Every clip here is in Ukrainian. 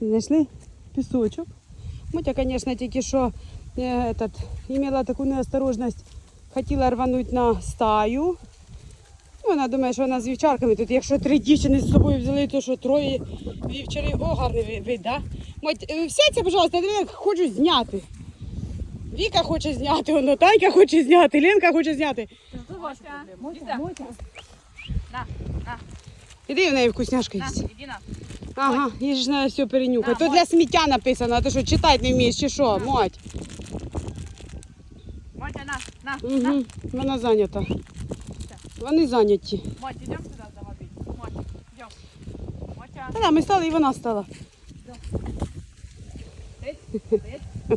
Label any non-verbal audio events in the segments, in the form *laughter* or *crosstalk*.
Знайшли пісочок. Мотя, звісно, тільки що е, этот, імела таку неосторожність, хотіла рванути на стаю. Ну, Вона думає, що вона з вівчарками. Тут, якщо три дівчини з собою взяли, то що троє вівчарів. О, гарний ви- вид, да? Мать, е, сядьте, пожалуйста, я хочу зняти. Віка хоче зняти, воно Танька хоче зняти, Ленка хоче зняти. Іди в неї вкусняшка на, іди на. Ага, їй ж треба все перенюхати. На, То для сміття написано, а ти що читати не вмієш чи що, мать? Мотя, на, на, на. Угу. Вона зайнята. Вони зайняті. Мотя, идем сюда за водой. Мотя, идем. Мотя. Та да, ми стали і вона стала. *laughs*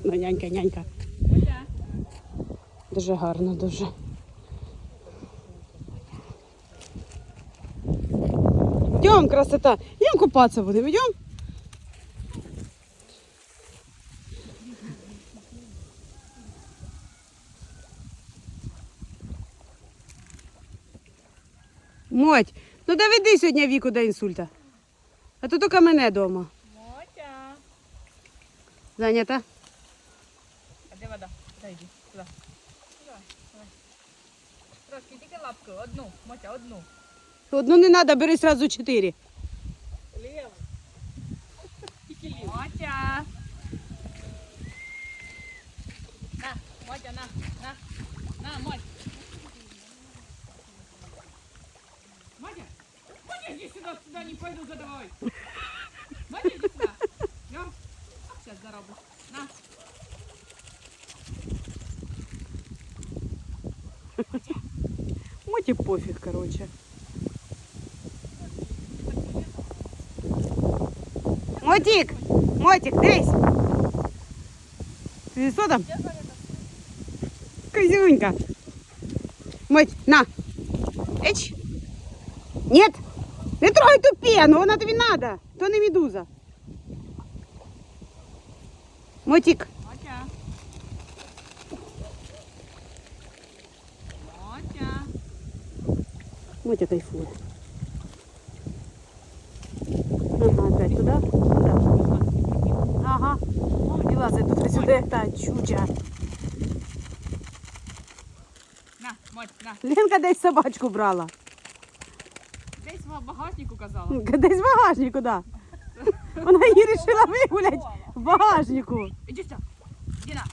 Ну, нянька, нянька. Мотя. Дуже гарно, дуже. Йдем, красота. Йдем купатися будемо, йдем. Моть, ну доведи сьогодні віку до інсульта. А то тільки мене вдома. Мотя. Зайнята? А де вода? Дай, иди, сюда. Сюда, давай. Трошки, тільки лапку, одну. Мотя, одну. Одну не треба, бери сразу чотири. Лево. Мотя. На, Мотя, на, на. На, Мотя. Мотя, Мотя, иди сюда, сюда, не пойду за тобой. Мотя, иди сюда. Идем. Сейчас заробишь. На. Моті пофіг, короче. Мотик! Мотик, дивись! Ти що там? Козюнька! Моть, на! Эч! Нет! Не трогай ту пену, вона тобі надо! То не медуза. Мотик! Мотя. Мотя. Мотя кайфує. Та чуча. На, Моть, на. Ленка десь собачку брала. Десь в багажнику казала. Десь в багажнику, да. Вона її вирішила вигуляти в багажнику. Иди сюди. Иди на.